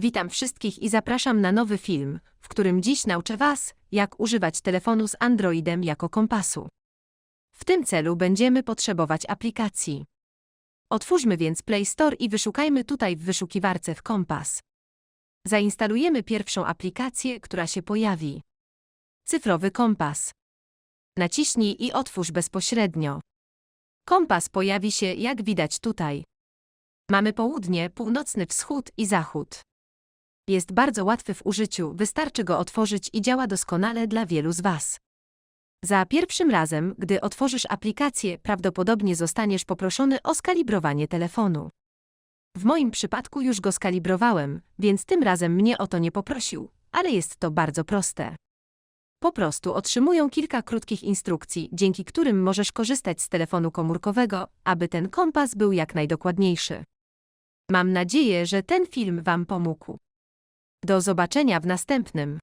Witam wszystkich i zapraszam na nowy film, w którym dziś nauczę Was, jak używać telefonu z Androidem jako kompasu. W tym celu będziemy potrzebować aplikacji. Otwórzmy więc Play Store i wyszukajmy tutaj w wyszukiwarce w kompas. Zainstalujemy pierwszą aplikację, która się pojawi. Cyfrowy kompas. Naciśnij i otwórz bezpośrednio. Kompas pojawi się, jak widać tutaj. Mamy południe, północny wschód i zachód. Jest bardzo łatwy w użyciu, wystarczy go otworzyć i działa doskonale dla wielu z Was. Za pierwszym razem, gdy otworzysz aplikację, prawdopodobnie zostaniesz poproszony o skalibrowanie telefonu. W moim przypadku już go skalibrowałem, więc tym razem mnie o to nie poprosił, ale jest to bardzo proste. Po prostu otrzymują kilka krótkich instrukcji, dzięki którym możesz korzystać z telefonu komórkowego, aby ten kompas był jak najdokładniejszy. Mam nadzieję, że ten film Wam pomógł. Do zobaczenia w następnym.